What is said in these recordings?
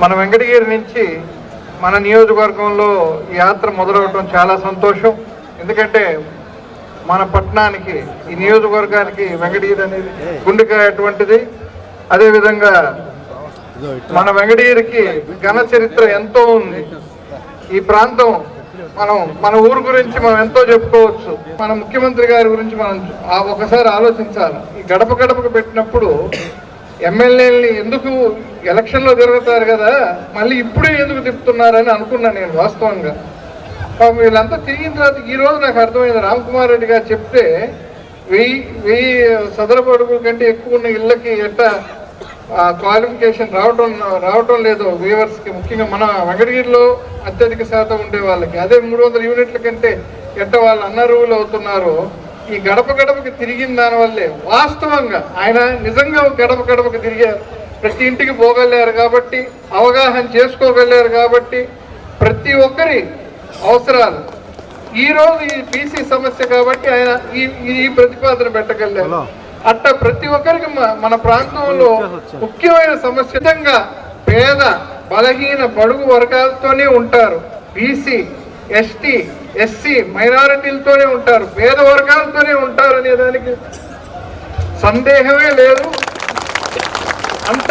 మన వెంకటగిరి నుంచి మన నియోజకవర్గంలో ఈ యాత్ర మొదలవటం చాలా సంతోషం. ఎందుకంటే మన పట్టణానికి ఈ నియోజకవర్గానికి వెంకటగిరి అనేది గుండెకాయ అటువంటిది. అదేవిధంగా మన వెంకటగిరికి ఘన చరిత్ర ఎంతో ఉంది. ఈ ప్రాంతం మనం మన ఊరు గురించి మనం ఎంతో చెప్పుకోవచ్చు. మన ముఖ్యమంత్రి గారి గురించి మనం ఆ ఒకసారి ఆలోచించాలి. ఈ గడప గడపకు పెట్టినప్పుడు ఎమ్మెల్యేలని ఎందుకు ఎలక్షన్లో తిరుగుతారు కదా మళ్ళీ ఇప్పుడే ఎందుకు తిప్పుతున్నారని అనుకున్నాను నేను వాస్తవంగా. పాపం వీళ్ళంతా తిరిగిన తర్వాత ఈ రోజు నాకు అర్థమైంది. రామ్కుమార్ రెడ్డి గారు చెప్తే వెయ్యి వెయ్యి సదరపు అడుగుల కంటే ఎక్కువ ఉన్న ఇళ్ళకి ఎట్టా క్వాలిఫికేషన్ రావటం రావటం లేదు. వ్యూవర్స్కి ముఖ్యంగా మన వెంకటగిరిలో అత్యధిక శాతం ఉండే వాళ్ళకి. అదే మూడు వందల యూనిట్ల కంటే ఎట్ట వాళ్ళు అన్నరువులు అవుతున్నారు. ఈ గడప గడపకి తిరిగిన దానివల్లే వాస్తవంగా ఆయన నిజంగా గడప గడపకి తిరిగారు ప్రతి ఇంటికి పోగలిగారు కాబట్టి అవగాహన చేసుకోగలిగారు కాబట్టి ప్రతి ఒక్కరి అవసరాలు. ఈ రోజు ఈ బీసీ సమస్య కాబట్టి ఆయన ఈ ఈ ప్రతిపాదన పెట్టగలిగారు. అట్ట ప్రతి ఒక్కరికి మన ప్రాంతంలో ముఖ్యమైన సమస్య పేద బలహీన బడుగు వర్గాలతోనే ఉంటారు. బీసీ ఎస్టీ ఎస్సీ మైనారిటీలతోనే ఉంటారు పేద వర్గాలతోనే ఉంటారు అనే దానికి సందేహమే లేదు. అంత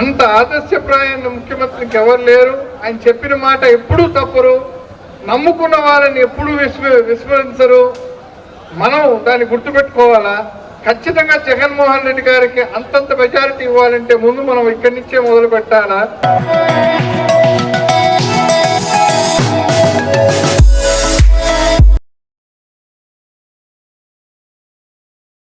అంత ఆదర్శప్రాయంగా ముఖ్యమంత్రికి ఎవరు లేరు. ఆయన చెప్పిన మాట ఎప్పుడూ తప్పరు. నమ్ముకున్న వాళ్ళని ఎప్పుడూ విస్మ విస్మరించరు. మనం దాన్ని గుర్తుపెట్టుకోవాలా? ఖచ్చితంగా జగన్మోహన్ రెడ్డి గారికి అంతంత మెజారిటీ ఇవ్వాలంటే ముందు మనం ఇక్కడి నుంచే మొదలు పెట్టాలా?